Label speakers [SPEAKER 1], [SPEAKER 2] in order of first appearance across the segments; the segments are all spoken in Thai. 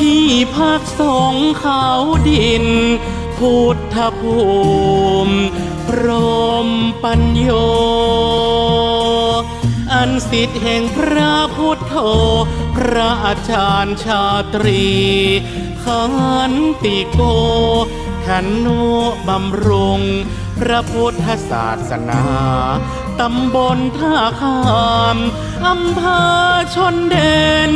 [SPEAKER 1] ที่พักสงเขาดิน พุทธภูมิพรมปัญโย อันสิทธิ์แห่งพระพุทธโธพระอาจารย์ชาตรีขันติโก ขันโนบำรุง พระพุทธศาสนาตำบลท่าขาม อำเภอชนเด่น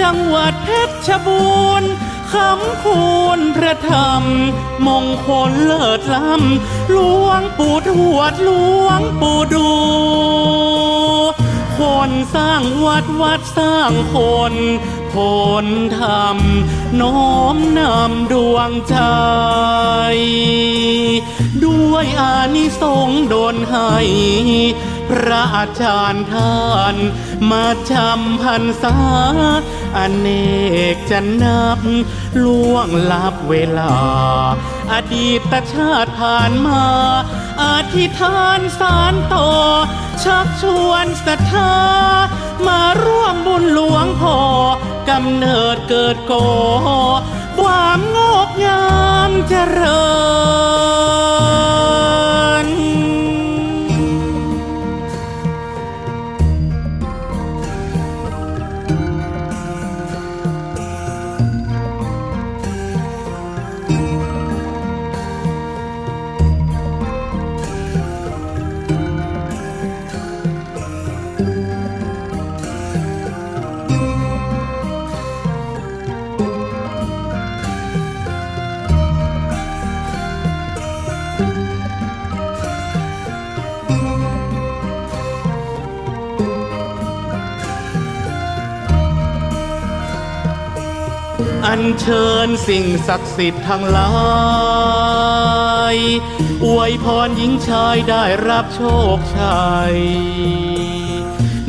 [SPEAKER 1] จังหวัดเพชรบูรณ์คำคูณพระธรรม มงคลเลิศล้ำหลวงปู่ทวดหลวงปู่ดู คนสร้างวัดวัดสร้างคนผลธรรมน้อมนำดวงใจ ด้วยอานิสงส์โดนให้ พระอาจารย์ท่าน มาจำพรรษาอเนกจะนับล่วงลับเวลา อดีตชาติผ่านมา อธิษฐานสารต่อ ชักชวนศรัทธา มาร่วมบุญหลวงพ่อกำเนิดเกิดโกความงอกงามเจริญ เชิญสิ่งศักดิ์สิทธิ์ทั้งหลายอวยพรหญิงชายได้รับโชคชัย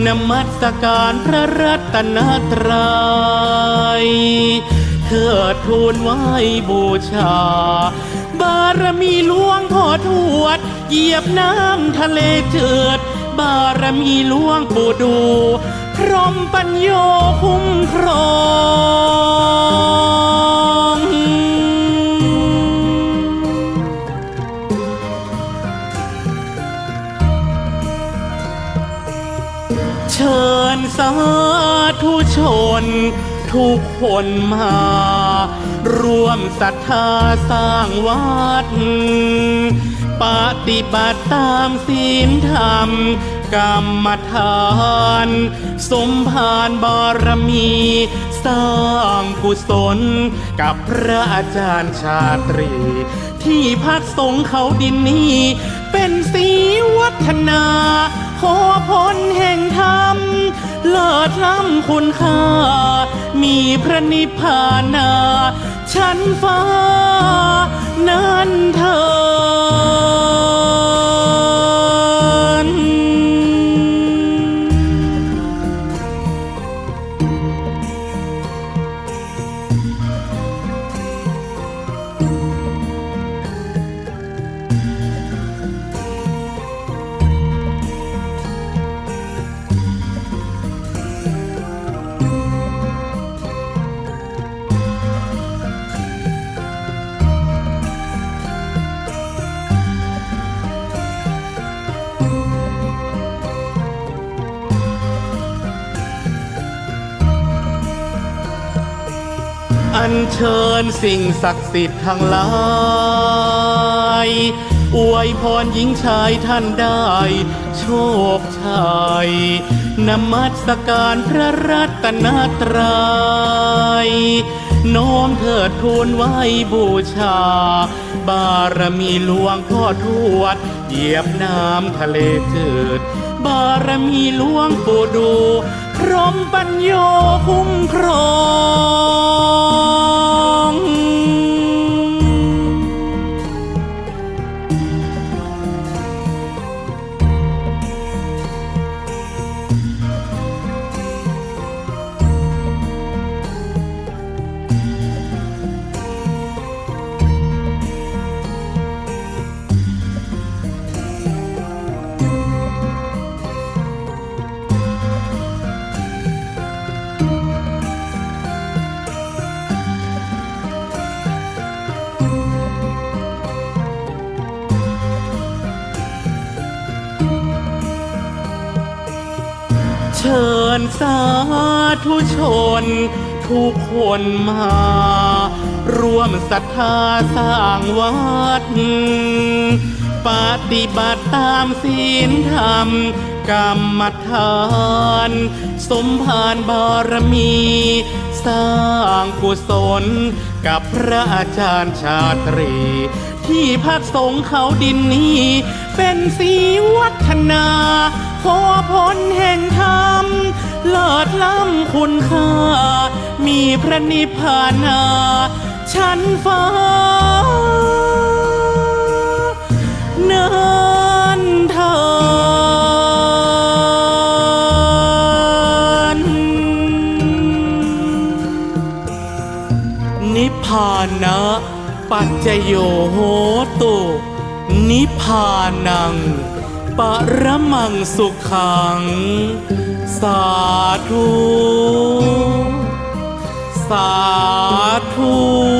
[SPEAKER 1] นมัสการพระรัตนตรัยเทิดทูนไหวบูชา บารมีหลวงพ่อทวด เหยียบน้ำทะเลเจือด บารมีหลวงปู่ดู พรมปัญโยคุ้มครองเชิญสาธุชน ทุกคนมา ร่วมศรัทธาสร้างวัด ปฏิบัติตามศีลธรรม กรรมฐาน สมภารบารมี สร้างกุศล กับพระอาจารย์ชาตรี ที่พักสงเขาดินนี้ เป็นสีวัฒนาขอผลแห่งธรรม เลิศล้ำคุณค่า มีพระนิพพานา ชั้นฟ้านั้นเธอ อัญเชิญสิ่งศักดิ์สิทธิ์ทั้งหลายอวยพรหญิงชายท่านได้ โชคชัยนมัสการพระรัตนตรัยน้อมเถิดทูลไหว้บูชา บารมีหลวงพ่อทวด เหยียบน้ำทะเลจืด บารมีหลวงปู่ดู พรมปัญโยคุ้มครอง สาธุชน ทุกคนมา ร่วมศรัทธาสร้างวัด ปฏิบัติตามศีลธรรม กรรมฐาน สมภารบารมี สร้างกุศล กับพระอาจารย์ชาตรี ที่พักสงเขาดินนี้ เป็นสีวัฒนา ขอผลแห่งธรรม เลิศล้ำคุณค่า มีพระนิพพานาชั้นฟ้าเนินทินนิพพานะ ปัจจโยโหตุ นิพพานัง ประมังสุขัง สาธุ สาธุ